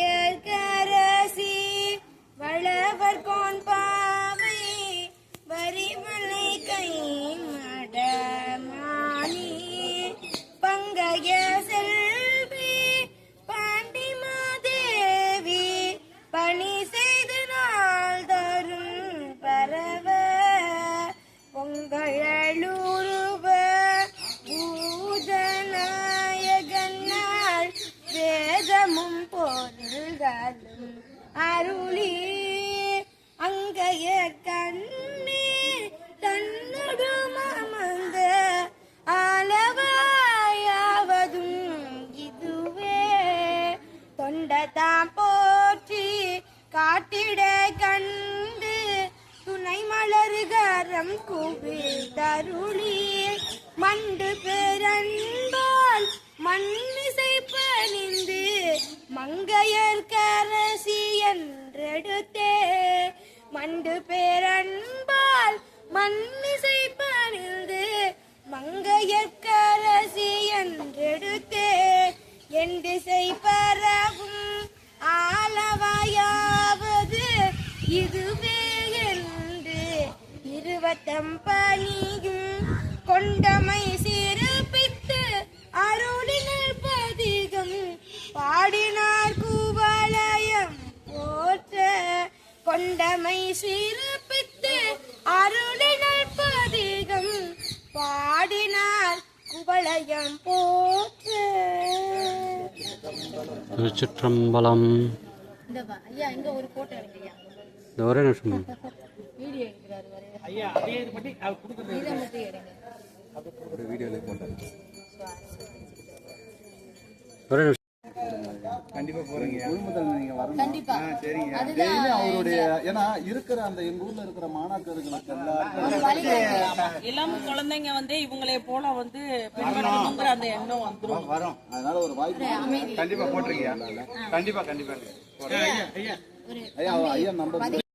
மங்கையர்கரசி வளவர் cone பாவை வரிமலை கை பொருள்களும் அருளி அங்கைய கண்ணீர் தன்னுடு அமர்ந்த ஆலவாயாவதும் இதுவே. தொண்டதாம் போற்றி காட்டிட கண்டு துணை மலருகரம் குவில் தருளி. மண்டு பெறன்பால் மண்ணிசை பணிந்து மங்கையர்க்க என்றெடுத்தே மண்டு பேரன்பால் மண்ணிசை பணிந்து மங்கையற்கரசி என்றெடுத்தே. என் திசை பரவும் ஆலவாயாவது இதுவே என்று இருவத்தம் கொண்டமை சிறப்பித்து அருளினர் பதிகம் பாடினார் குவலயம் போற்ற. திருச்சிற்றம்பலம். இந்த ஒரு நிமிஷம். ஒரே நிமிஷம். கண்டிப்பா. சரிங்க. அதுதான் டெய்லி அவருடைய ஏன்னா இருக்கிற அந்த எங்க ஊர்ல இருக்கிற மாணாக்கர்களுக்கு எல்லாருக்கும் இளம் குழந்தைங்க வந்து இவங்களை போல வந்து பின்பற்றணுங்கிற அந்த எண்ணம் வந்துரும். வரும். அதனால ஒரு வாய்ப்பு கண்டிப்பா போட்டுருங்க கண்டிப்பா கண்டிப்பா. ஐயா ஐயா. நம்பர்